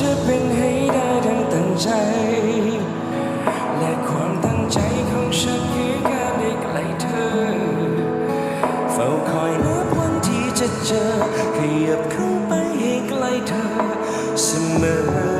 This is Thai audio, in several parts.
จะเป็นให้ได้ทั้งตั้งใจ และความตั้งใจของฉันคือการได้ใกล้เธอ เฝ้าคอยนับวันที่จะเจอขยับเข้าไปให้ใกล้เธอเสมอ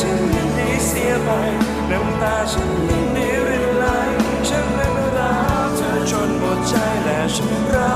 ฉันยินดีเสียไปน้ำตาฉันยินดีรินไหลฉันนั้นรักเธอจนหมดใจและฉันรัก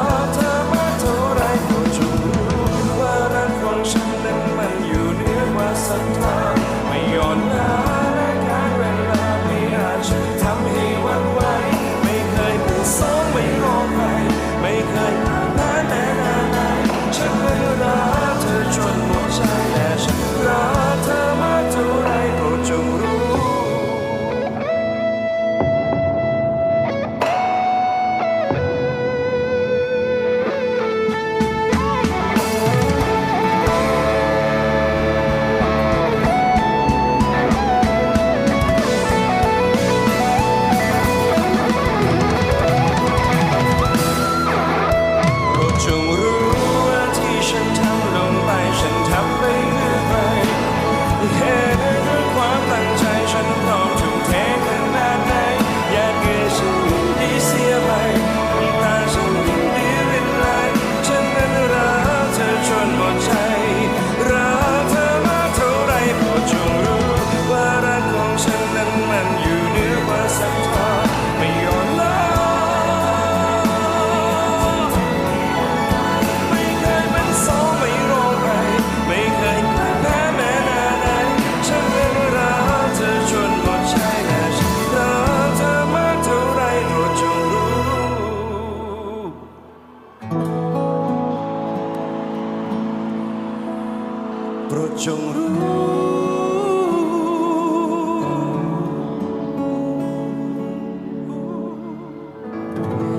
ปรดจงรู้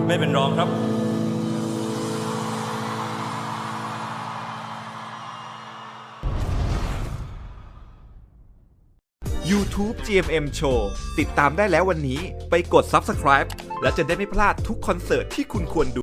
ไม่เป็นรองครับยูทูบ GMM Show ติดตามได้แล้ววันนี้ไปกด Subscribe แล้วจะได้ไม่พลาดทุกคอนเสิร์ตที่คุณควรดู